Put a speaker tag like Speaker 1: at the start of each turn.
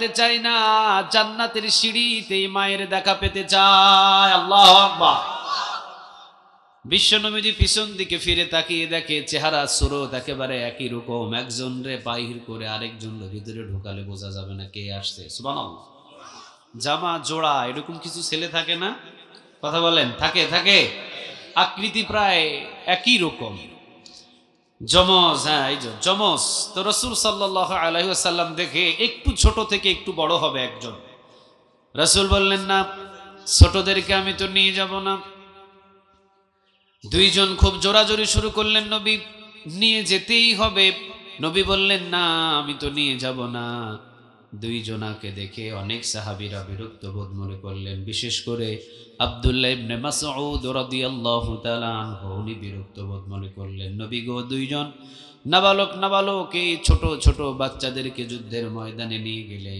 Speaker 1: চাই না, জান্নাতের সিঁড়িতে মায়ের দেখা পেতে চায়। আল্লাহ বিশ্বনবীজি পিছন দিকে ফিরে তাকিয়ে দেখে চেহারা একেবারে একই রকম। একজন রে বাহির করে আরেকজন ভিতরে ঢোকালে বোঝা যাবে না কে আসছে। জামা, জোড়া, এরকম কিছু ছেলে থাকে না? কথা বলেন, থাকে থাকে। আকৃতি প্রায় একই রকম। জমজ হ্যাঁ এই যে জমজ। তো রসুল সাল্লাহ আলহিসাল্লাম দেখে একটু ছোট থেকে একটু বড় হবে একজন। রসুল বললেন, না, ছোটদেরকে আমি তো নিয়ে যাব না। দুইজন খুব জোরাজোরি শুরু করলেন নবী। নিয়ে যেতেই হবে। নবী বললেন, না, আমি তো নিয়ে যাব না। দুইজনাকে দেখে অনেক সাহাবিরা বিরক্ত বোধ মনে করলেন। বিশেষ করে আব্দুল্লাহ ইবনে মাসউদ রাদিয়াল্লাহু তাআলা আনহু, উনি বিরক্ত বোধ মনে করলেন। নবী গো, দুইজন নাবালক নাবালক এই ছোট ছোট বাচ্চাদেরকে যুদ্ধের ময়দানে নিয়ে গেলে